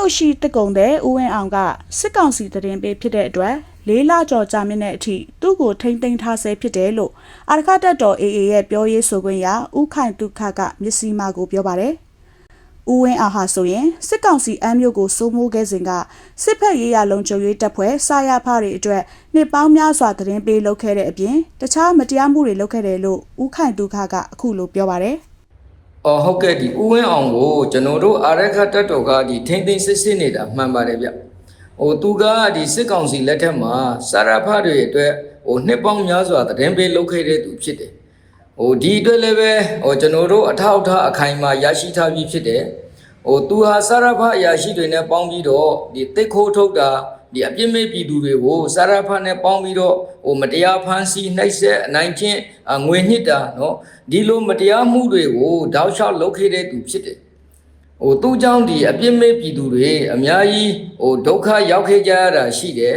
မြို့ရှိတက်ကုံတဲ့ဦးဝင်းအောင်ကစစ်ကောင်စီတရင်ပေးဖြစ်တဲ့အတွက်လေးလကျော်ကြာမြင့်တဲ့အထိသူ့ကိုထိမ့်သိမ်းထားဆဲဖြစ်တယ်လို့အာရခတက်တော် AA ရဲ့ပြောရေးဆိုခွင့်ရဦးခိုင်တုခကမျက်စိမှကိုပြောပါတယ်။ဦးဝင်းအောင်ဟာဆိုရင်စစ်ကောင်စီအမ်းမြို့ကိုစိုးမိုးခဲ့စဉ်ကစစ်ဖက်ရေးရလုံခြုံရေးတပ်ဖွဲ့စာရဖတွေအတွက်နှစ်ပေါင်းများစွာတရင်ပေးလုပ်ခဲ့တဲ့အပြင်တခြားမတရားမှုတွေလုပ်ခဲ့တယ်လို့ဦးခိုင်တုခကအခုလိုပြောပါတယ်။ အော်ဟုတ်ကဲ့ဒီဥဝင်းအောင်ကိုကျွန်တော်တို့အာရခတက်တော်ကဒီထိမ့်သိမ့်စစ်စစ်နေတာမှန်ပါတယ်ဗျဟိုသူကဒီစစ်ကောင်စီလက်ထက်မှာစာရဖတ်တွေအတွက်ဟိုနှစ်ပေါင်းများစွာသတင်းပေးလုပ်ခဲ့တဲ့သူဖြစ်တယ်ဟိုဒီအတွက်လည်းပဲဟိုကျွန်တော်တို့အထောက်အထားအခိုင်အမာရရှိထားပြီးဖြစ်တယ်ဟိုသူဟာစာရဖတ်အရာရှိတွေနဲ့ပေါင်းပြီးတော့ဒီတစ်ခိုးထုတ်တာ ဒီအပြစ်မဲ့ပြည်သူတွေကိုစာရဖတ်နဲ့ပေါင်းပြီးတော့ဟိုမတရားဖမ်းဆီးနှိပ်စက်အနိုင်ကျင့်ငွေညှစ်တာနော်ဒီလိုမတရားမှုတွေကိုတောက်လျှောက်လုပ်ခဲ့တဲ့သူဖြစ်တယ်ဟိုသူ့ကြောင့်ဒီအပြစ်မဲ့ပြည်သူတွေအများကြီးဟိုဒုက္ခရောက်ခဲ့ကြရတာရှိတယ်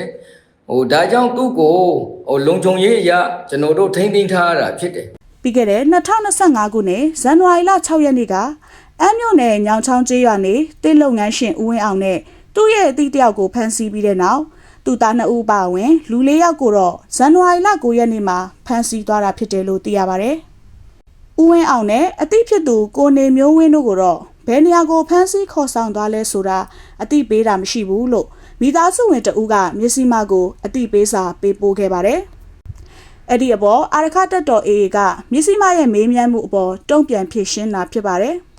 ဟိုဒါကြောင့်သူ့ကိုဟိုလုံခြုံရေးအရာကျွန်တော်တို့ထိမ့်သိမ်းထားရတာဖြစ်တယ်ပြီးခဲ့တဲ့2025ခုနှစ်ဇန်နဝါရီလ6ရက်နေ့ကအမ်းမြို့နယ်ညောင်ချောင်းကျေးရွာနေတိလုပ်ငန်းရှင်ဦးဝင်းအောင်နဲ့ သူ့ရဲ့အသီးတစ်ယောက်ကိုဖမ်းဆီးပြီးတဲ့နောက်သူသားနှစ်ဦးပါဝင်လူလေးယောက်ကိုတော့ဇန်နဝါရီလ9ရက်နေ့မှာဖမ်းဆီးသွားတာဖြစ်တယ်လို့သိရပါဗျ။ဦးဝင်းအောင်နဲ့အသည့်ဖြစ်သူကိုနေမျိုးဝင်းတို့ကိုတော့ဘယ်နေရာကိုဖမ်းဆီးခေါ်ဆောင်သွားလဲဆိုတာအသိပေးတာမရှိဘူးလို့မိသားစုဝင်တဦးကမျက်စိမှကိုအသိပေးစာပေးပို့ခဲ့ပါတယ်။အဲ့ဒီအပေါ်အာရခတက်တော် AA ကမြစည်းမရဲ့မေးမြန်းမှုအပေါ်တုံ့ပြန်ဖြေရှင်းတာဖြစ်ပါတယ်။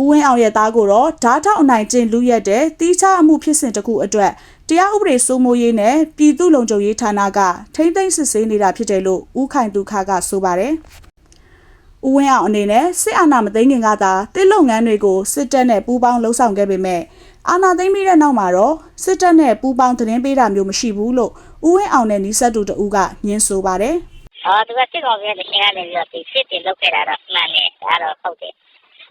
ဦးဝင်းအောင်ရဲ့သားကိုတော့ဓာတ်ထောက်အနိုင်ကျင့်လူရက်တဲ့တီးခြားအမှုဖြစ်စဉ်တစ်ခုအတွက်တရားဥပဒေစိုးမိုးရေးနဲ့ပြည်သူ့လုံခြုံရေးဌာနကထိမ့်သိမ်းစစ်ဆေးနေတာဖြစ်တယ်လို့ဦးခိုင်ဒုခကဆိုပါတယ်။ဦးဝင်းအောင်အနေနဲ့စစ်အာဏာမသိမ်းခင်ကသာတစ်လုပ်ငန်းတွေကိုစစ်တပ်နဲ့ပူးပေါင်းလှုပ်ဆောင်ခဲ့ပေမဲ့အာဏာသိမ်းပြီးတဲ့နောက်မှာတော့စစ်တပ်နဲ့ပူးပေါင်းသတင်းပေးတာမျိုးမရှိဘူးလို့ဦးဝင်းအောင်နဲ့နီးစပ်သူတဦးကညင်းဆိုပါတယ်။အော်သူကစစ်ကောင်စီရဲ့ရှင်ကနေပြီးတော့ဒီစစ်တင်လုပ်ခဲ့တာတော့မှန်တယ်ဒါတော့ဟုတ်တယ်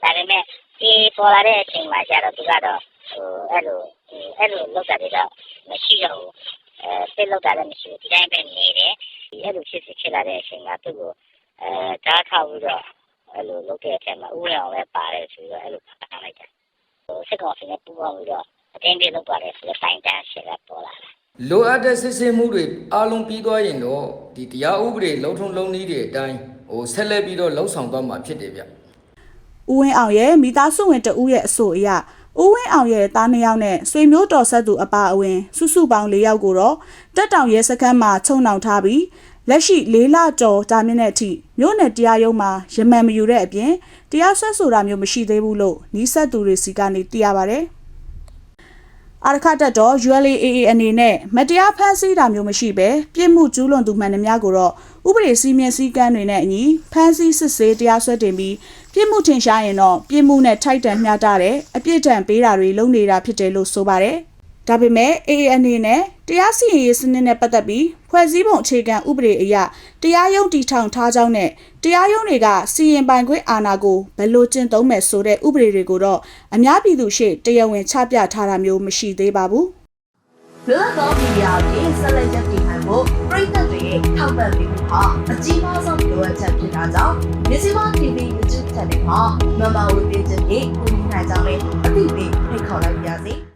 ဒါပေမဲ့ ဒီပေါ်လာတဲ့အချိန်မှာကျတော့သူကတော့ဟိုအဲ့လိုအဲ့လိုလုပ်တာတွေတော့မရှိတော့ဘူးအဲစစ်လုပ်တာလည်းမရှိဘူးဒီတိုင်းပဲနေတယ်ဒီအဲ့လိုဖြစ်စစ်ဖြစ်လာတဲ့အချိန်မှာသူ့ကိုအဲဓာတ်ထောက်ပြီးတော့အဲ့လိုလုပ်တဲ့အချိန်မှာဥရောင်လည်းပါတယ်ဆိုတော့အဲ့လိုပတ်လိုက်တာဟိုစစ်ကောင်စီနဲ့ပူးပေါင်းပြီးတော့အတင်းပြေလုပ်ပါတယ်ဆိုတော့တိုင်တန်းရှစ်ကပေါ်လာတာလိုအပ်တဲ့စစ်ဆေးမှုတွေအားလုံးပြီးသွားရင်တော့ဒီတရားဥပဒေလုံထုံလုံနည်းတွေအတိုင်းဟိုဆက်လက်ပြီးတော့လှုပ်ဆောင်သွားမှာဖြစ်တယ်ဗျ ဦးဝင်းအောင်ရဲ့မိသားစုဝင်တဦးရဲ့အဆိုအရဦးဝင်းအောင်ရဲ့သားနှစ်ယောက်နဲ့ဆွေမျိုးတော်ဆက်သူအပါအဝင်စုစုပေါင်း၄ယောက်ကိုတော့တက်တောင်ရဲစခန်းမှာချုံနှောင်ထားပြီးလက်ရှိ၄လကျော်ကြာမြင့်တဲ့အထိမြို့နယ်တရားရုံးမှာရမန်မယူတဲ့အပြင်တရားစွဲဆိုတာမျိုးမရှိသေးဘူးလို့နီးစပ်သူတွေစီကနေသိရပါဗျ။အာရခတက်တော့ ULAA အနေနဲ့မတရားဖမ်းဆီးတာမျိုးမရှိပဲပြစ်မှုကျူးလွန်သူမှန်သမျှကိုတော့ဥပဒေစည်းမျဉ်းစည်းကမ်းတွေနဲ့အညီဖမ်းဆီးစစ်ဆေးတရားစွဲတင်ပြီး ပြစ်မှုထင်ရှားရင်တော့ပြစ်မှုနဲ့ထိုက်တန်မျှတတဲ့အပြစ်ဒဏ်ပေးတာတွေလုပ်နေတာဖြစ်တယ်လို့ဆိုပါတယ်။ဒါပေမဲ့ AA အနေနဲ့တရားစီရင်ရေးစနစ်နဲ့ပတ်သက်ပြီးဖွဲ့စည်းပုံအခြေခံဥပဒေအရတရားရုံးတည်ထောင်ထားကြောင်းနဲ့တရားရုံးတွေကစီရင်ပိုင်ခွင့်အာဏာကိုဘယ်လိုကျင့်သုံးမယ်ဆိုတဲ့ဥပဒေတွေကိုတော့အများပြည်သူရှေ့တရားဝင်ချပြထားတာမျိုးမရှိသေးပါဘူး။လွတ်လပ်သောမီဒီယာအပြင်ဆက်လက်ရည်တည်နိုင် ဖို့ပြည်သက်တွေရဲ့ထောက်ပံ့ပေးမှုဟာအကြီးမားဆုံးလိုအပ်ချက်ဖြစ်တာကြောင့်မြစီမ TV YouTube Channel မှာမမဝေပေးခြင်းဖြင့်ကိုယ်နိုင်ကြောင်းလေးအသိပေးဖိတ်ခေါ်လိုက်ပါရစေ။